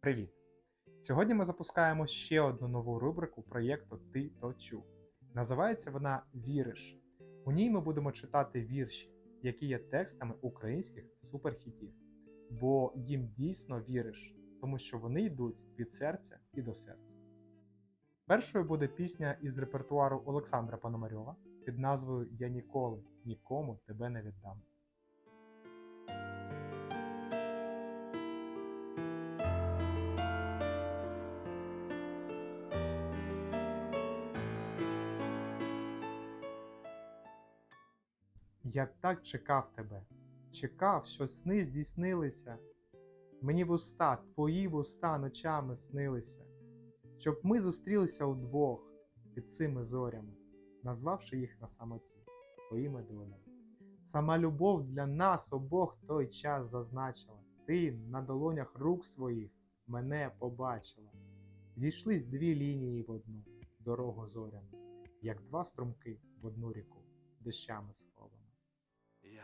Привіт! Сьогодні ми запускаємо ще одну нову рубрику проєкту Ти то чув. Називається вона Віриш. У ній ми будемо читати вірші, які є текстами українських суперхітів, бо їм дійсно віриш, тому що вони йдуть від серця і до серця. Першою буде пісня із репертуару Олександра Пономарьова під назвою Я ніколи нікому тебе не віддам. Я так чекав тебе, чекав, що сни здійснилися. Мені вуста, твої вуста ночами снилися, щоб ми зустрілися удвох під цими зорями, назвавши їх на самоті своїми долями. Сама любов для нас обох той час зазначила. Ти на долонях рук своїх мене побачила. Зійшлись дві лінії в одну дорогу зоряну, як два струмки в одну ріку, дощами сховано.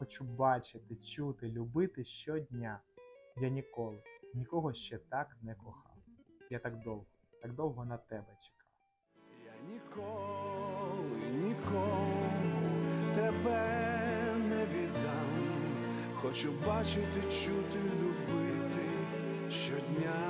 Хочу бачити, чути, любити щодня. Я ніколи, нікого ще так не кохав. Я так довго, так довго на тебе чекав. Я ніколи нікому тебе не віддам. Хочу бачити, чути, любити щодня.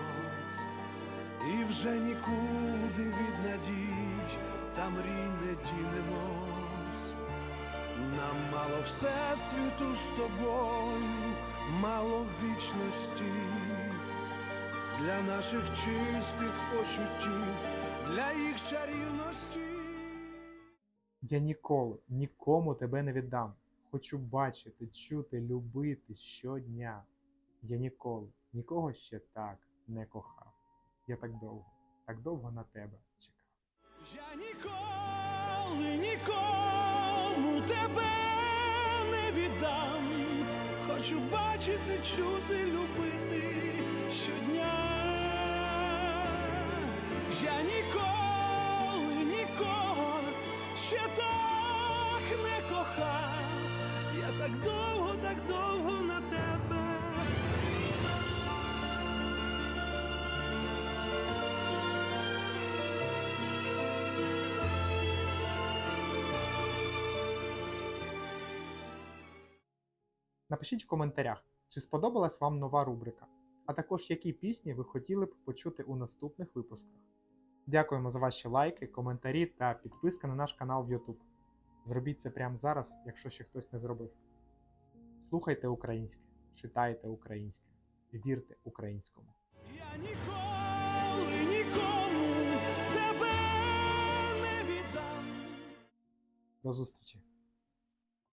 і вже нікуди від надій та мрій не дінемось. Нам мало всесвіту з тобою, мало вічності для наших чистих почуттів, для їх чарівності. Я ніколи, нікому тебе не віддам. Хочу бачити, чути, любити щодня. Я ніколи, нікого ще так не кохав. Я так довго, так довго на тебе чекав. Я ніколи нікому тебе не віддам. Хочу бачити, чути, любити щодня. Я ніколи нікого ще так не кохав. Я так довго, так довго Напишіть в коментарях, чи сподобалась вам нова рубрика, а також які пісні ви хотіли б почути у наступних випусках. Дякуємо за ваші лайки, коментарі та підписка на наш канал в YouTube. Зробіть це прямо зараз, якщо ще хтось не зробив. Слухайте українське, читайте українське, вірте українському. Я ніколи нікому тебе не віддам. До зустрічі!